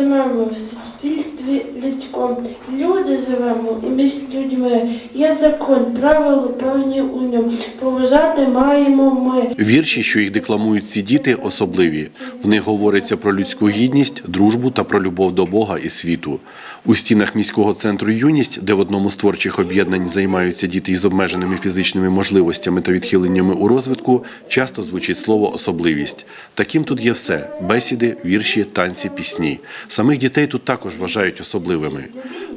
живемо в суспільстві людському. Люди живемо і між людьми. Є закон, правила певні у ньому. Поважати маємо ми. Вірші, що їх декламують ці діти, особливі. В них говориться про людську гідність, дружбу та про любов до Бога і світу. У стінах міського центру юність, де в одному з творчих об'єднань займаються діти із обмеженими фізичними можливостями та відхиленнями у розвитку, часто звучить слово особливість. Таким тут є все: бесіди, вірші, танці, пісні. Самих дітей тут також вважають особливими.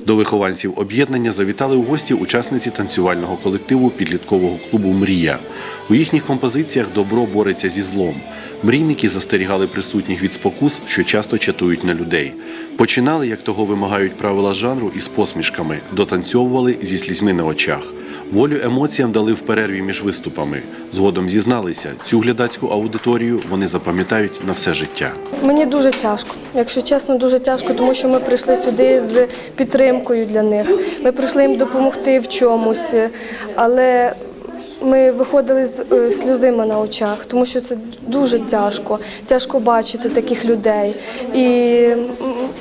До вихованців об'єднання завітали у гості учасниці танцювального колективу підліткового клубу Мрія. У їхніх композиціях добро бореться зі злом. Мрійники застерігали присутніх від спокус, що часто чатують на людей. Починали, як того вимагають правила жанру, із посмішками, дотанцьовували зі слізьми на очах. Волю емоціям дали в перерві між виступами. Згодом зізналися, цю глядацьку аудиторію вони запам'ятають на все життя. Мені дуже тяжко, якщо чесно, дуже тяжко, тому що ми прийшли сюди з підтримкою для них. Ми прийшли їм допомогти в чомусь, але ми виходили з е, сльозима на очах, тому що це дуже тяжко. Тяжко бачити таких людей. І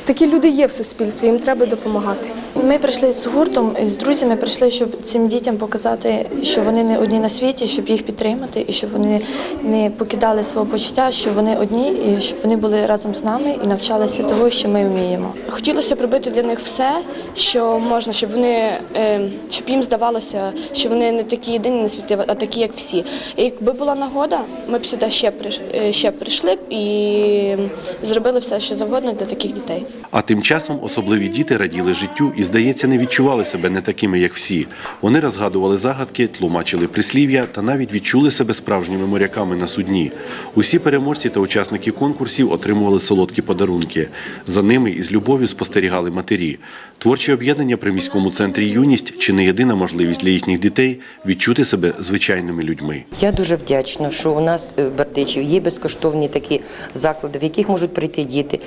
такі люди є в суспільстві, їм треба допомагати. Ми прийшли з гуртом, з друзями прийшли, щоб цим дітям показати, що вони не одні на світі, щоб їх підтримати, і щоб вони не покидали свого почуття, що вони одні, і щоб вони були разом з нами і навчалися того, що ми вміємо. Хотілося б робити для них все, що можна, щоб вони е, щоб їм здавалося, що вони не такі єдині на світі, а такі, як всі. І якби була нагода, ми б сюди ще приш- е, ще прийшли б і зробили все, що завгодно для таких дітей. А тим часом особливі діти раділи життю і, здається, не відчували себе не такими, як всі. Вони розгадували загадки, тлумачили прислів'я та навіть відчули себе справжніми моряками на судні. Усі переможці та учасники конкурсів отримували солодкі подарунки. За ними із любов'ю спостерігали матері. Творчі об'єднання при міському центрі юність чи не єдина можливість для їхніх дітей відчути себе звичайними людьми. Я дуже вдячна, що у нас е, в Бердичів є безкоштовні такі заклади, в яких можуть прийти діти,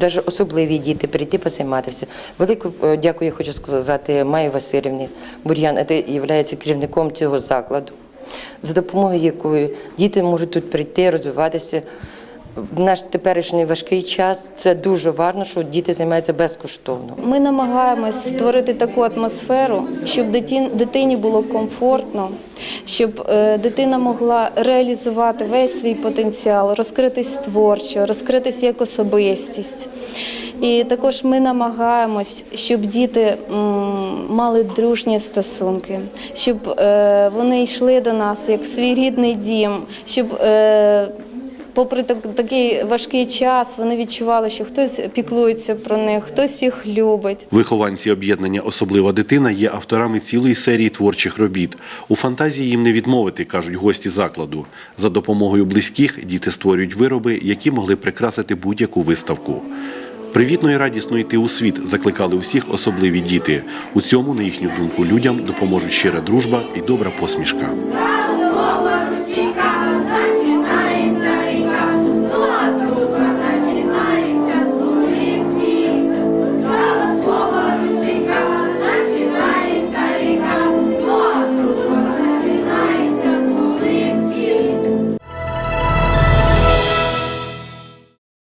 навіть особливі діти, прийти позайматися. Велику е, дякую, я хочу сказати Майі Васильівні Бур'ян, це є керівником цього закладу, за допомогою якої діти можуть тут прийти, розвиватися. В наш теперішній важкий час це дуже важливо, що діти займаються безкоштовно. Ми намагаємось створити таку атмосферу, щоб дитині було комфортно, щоб е, дитина могла реалізувати весь свій потенціал, розкритись творчо, розкритись як особистість. І також ми намагаємось, щоб діти мали дружні стосунки, щоб е, вони йшли до нас як в свій рідний дім, щоб е, попри такий важкий час, вони відчували, що хтось піклується про них, хтось їх любить. Вихованці об'єднання Особлива дитина є авторами цілої серії творчих робіт. У фантазії їм не відмовити, кажуть гості закладу. За допомогою близьких діти створюють вироби, які могли прикрасити будь-яку виставку. Привітно і радісно йти у світ закликали усіх особливі діти. У цьому, на їхню думку, людям допоможуть щира дружба і добра посмішка.